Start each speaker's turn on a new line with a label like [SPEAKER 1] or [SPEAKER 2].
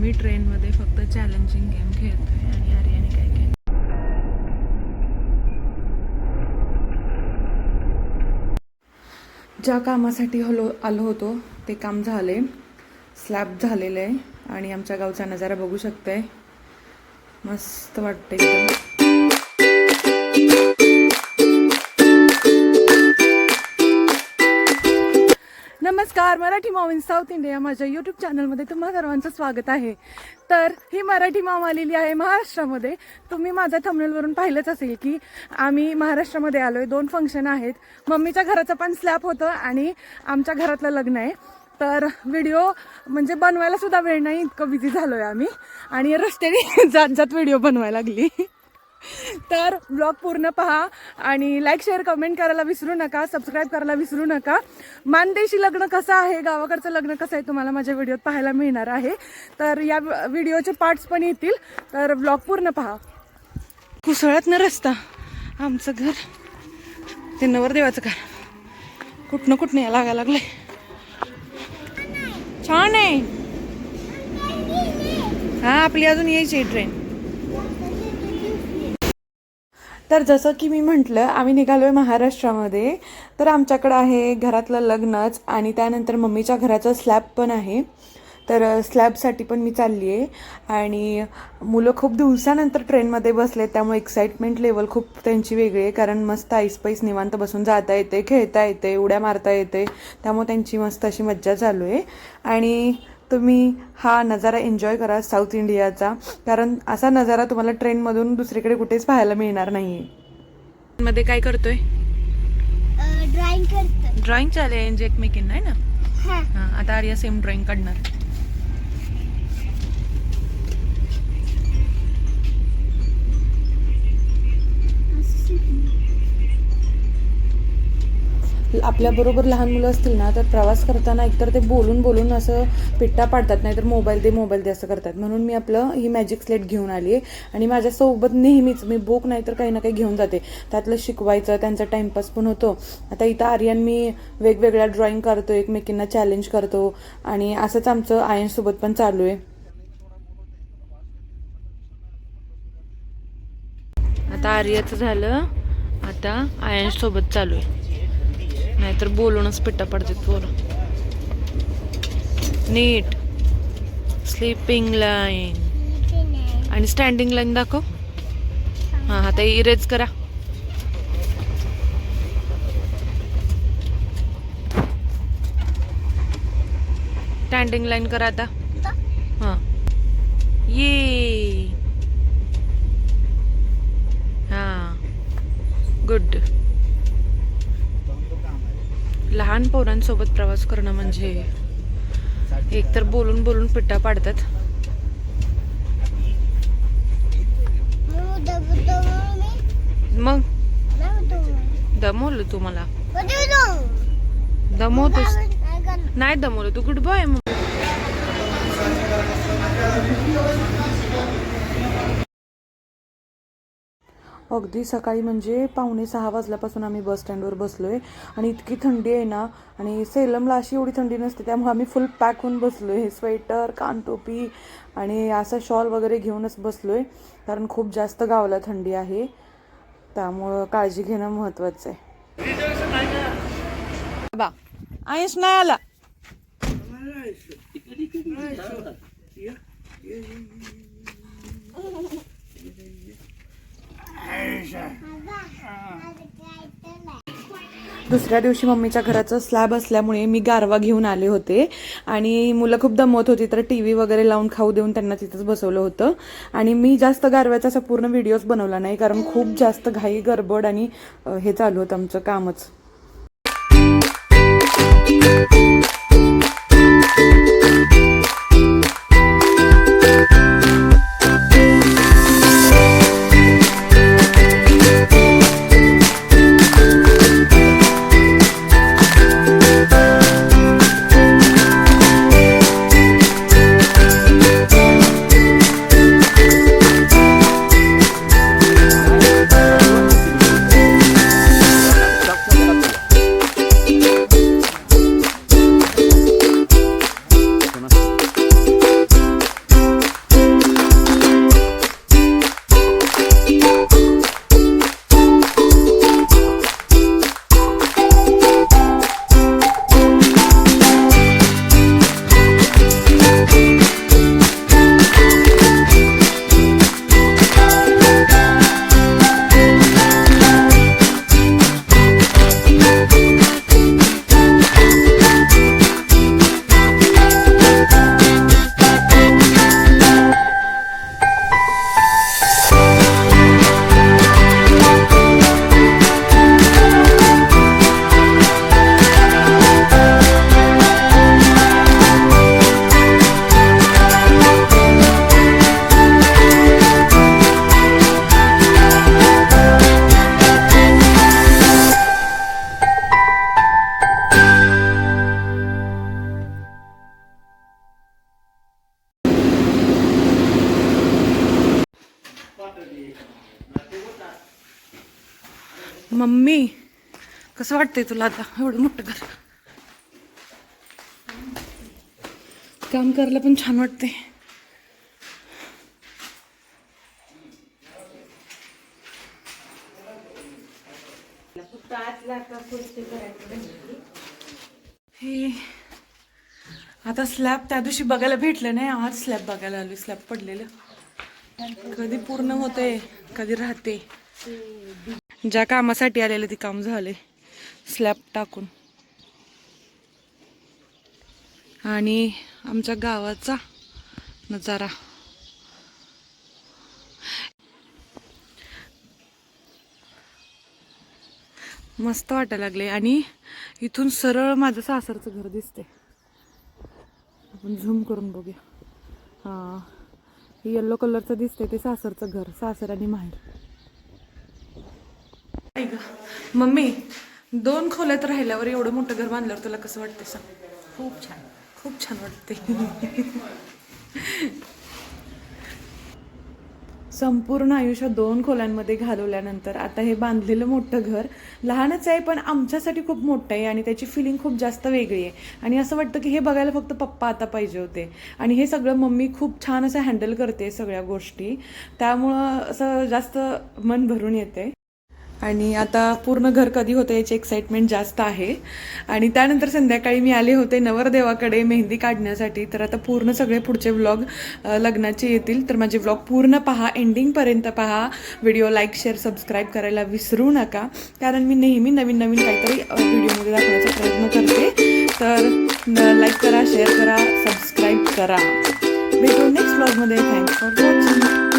[SPEAKER 1] आम्ही ट्रेनमध्ये फक्त चॅलेंजिंग गेम खेळतोय आणि आर्याने काय केलं ज्या कामासाठी हलो आलो होतो ते काम झाले. स्लॅब झालेलं आहे आणि आमच्या गावचा नजारा बघू शकताय. मस्त वाटतं एकदम. नमस्कार Marathi mom in South India माझ्या यूट्यूब चॅनलमध्ये तुम्हा सर्वांचं स्वागत आहे. तर ही मराठी मॉम आलेली आहे महाराष्ट्रामध्ये. तुम्ही माझ्या थंबनेलवरून पाहिलंच असेल की आम्ही महाराष्ट्रामध्ये आलो आहे दोन फंक्शन आहेत. मम्मीच्या घराचं पण स्लॅप होतं आणि आमच्या घरातलं लग्न आहे. तर व्हिडिओ म्हणजे बनवायला सुद्धा वेळ नाही इतकं बिझी झालो आहे आम्ही. आणि रस्त्याने जात जात व्हिडिओ बनवायला लागली. तर ब्लॉग पूर्ण पहा आणि लाईक शेअर कमेंट करायला विसरू नका सबस्क्राईब करायला विसरू नका. मानदेशी लग्न कसं आहे गावाकडचं लग्न कसं आहे तुम्हाला माझ्या व्हिडिओत पाहायला मिळणार आहे. तर या व्हिडिओचे पार्ट्स पण येतील. तर ब्लॉग पूर्ण पहा. कुसळत ना रस्ता आमचं घर. ते नवरदेवाचं घर. कुठनं कुठनं या लागायला लागलंय. छान आहे. हा आपली अजून यायची ट्रेन तर जसं की मी म्हटलं आम्ही निघालो आहे महाराष्ट्रामध्ये. तर आमच्याकडं आहे घरातलं लग्नच आणि त्यानंतर मम्मीच्या घराचं स्लॅब पण आहे. तर स्लॅबसाठी पण मी चालली आहे आणि मुलं खूप दिवसानंतर ट्रेनमध्ये बसले त्यामुळे एक्साइटमेंट लेवल खूप त्यांची वेगळी आहे. कारण मस्त ऐसपैस निवांत बसून जाता येते खेळता येते उड्या मारता येते. त्यामुळे त्यांची मस्त अशी मज्जा चालू आहे. आणि तुम्ही हा नजारा एन्जॉय करा साऊथ इंडियाचा कारण असा नजारा तुम्हाला ट्रेनमधून दुसरीकडे कुठेच पाहायला मिळणार नाही मध्ये काय करतोय?
[SPEAKER 2] ड्रॉइंग करतो
[SPEAKER 1] ड्रॉइंग चॅलेंज एकमेकींना आहे ना?
[SPEAKER 2] हा.
[SPEAKER 1] हा आता आर्या सेम ड्रॉइंग काढणार. आपल्याबरोबर लहान मुलं असतील ना तर प्रवास करताना एकतर ते बोलून बोलून असं पिट्टा पाडतात नाहीतर मोबाईल दे मोबाईल दे असं करतात. म्हणून मी आपलं ही मॅजिक स्लेट घेऊन आली आहे आणि माझ्यासोबत नेहमीच मी बुक नाही तर काही ना काही घेऊन जाते. त्यातलं शिकवायचं त्यांचा टाइमपास पण होतो. आता इथं आर्यन मी वेगवेगळ्या ड्रॉईंग करतो एकमेकींना चॅलेंज करतो. आणि असंच आमचं आयनसोबत पण चालू आहे आता आर्याचं झालं. आता आयन सोबत चालू आहे नाहीतर बोलूनच पिट्टा पडतात पोरं. नीट. स्लीपिंग लाईन आणि स्टँडिंग लाईन दाखव. हां आता इरेज करा. स्टँडिंग लाईन करा आता. हां. ये. हां. गुड लहान पोरांसोबत प्रवास करणं म्हणजे एकतर बोलून बोलून पिट्टा पाडतात. मग? दमवलं तू मला. दमवतोस? नाही दमवलं तू. गुड बॉय मग अगदी सकाळी म्हणजे पावणे सहा वाजल्यापासून आम्ही बस स्टँडवर बसलो आहे आणि इतकी थंडी आहे ना आणि सेलमला अशी एवढी थंडी नसते त्यामुळे आम्ही फुल पॅक होऊन बसलो आहे स्वेटर कानटोपी आणि असं शॉल वगैरे घेऊनच बसलो आहे कारण खूप जास्त गावाला थंडी आहे. त्यामुळं काळजी घेणं महत्त्वाचं आहे. बा आयुष नाही आला. दुसऱ्या दिवशी मम्मीच्या घराचं स्लॅब असल्यामुळे मी गारवा घेऊन आले होते. आणि मुलं खूप दमवत होती तर टी व्ही वगैरे लावून खाऊ देऊन त्यांना तिथंच बसवलं होतं. आणि मी जास्त गारव्याचा असा पूर्ण व्हिडिओज बनवला नाही कारण खूप जास्त घाई गडबड आणि हे चालू होतं आमचं कामच. मम्मी कसं वाटतंय तुला आता? एवढं मोठं घर. काम करायला पण छान वाटते हे आता स्लॅब त्या दिवशी बघायला भेटलं नाही. आज स्लॅब बघायला आलो स्लॅब पडलेलं. कधी पूर्ण होते कधी राहते ज्या कामासाठी आलेलं ते काम झाले. स्लॅब टाकून. आणि आमच्या गावाचा नजारा. मस्त वाटायला लागले आणि इथून सरळ माझं सासरचं घर दिसते आपण झूम करून बघूया. हां येल्लो कलरचं दिसते ते सासरचं घर सासर आणि माहेर. मम्मी दोन खोल्यात राहिल्यावर एवढं मोठं घर बांधल्यावर तुला कसं वाटतं सांग? खूप छान. खूप छान वाटते संपूर्ण आयुष्य दोन खोल्यांमध्ये घालवल्यानंतर आता हे बांधलेलं मोठं घर लहानच आहे पण आमच्यासाठी खूप मोठं आहे आणि त्याची फिलिंग खूप जास्त वेगळी आहे. आणि असं वाटतं की हे बघायला फक्त पप्पा आता पाहिजे होते. आणि हे सगळं मम्मी खूप छान असं हँडल करते सगळ्या गोष्टी. त्यामुळं असं जास्त मन भरून येते आणि आता पूर्ण घर कधी होतं याची एक्साइटमेंट जास्त आहे. आणि त्यानंतर संध्याकाळी मी आले होते नवरदेवाकडे मेहंदी काढण्यासाठी. तर आता पूर्ण सगळे पुढचे व्लॉग लग्नाचे येतील. तर माझे व्लॉग पूर्ण पहा एंडिंगपर्यंत पहा. व्हिडिओ लाईक शेअर सबस्क्राईब करायला विसरू नका. कारण मी नेहमी नवीन नवीन काहीतरी व्हिडिओमध्ये दाखवण्याचा प्रयत्न करते. तर लाईक करा शेअर करा सबस्क्राईब करा. भेटू नेक्स्ट व्लॉगमध्ये थँक्स फॉर वॉचिंग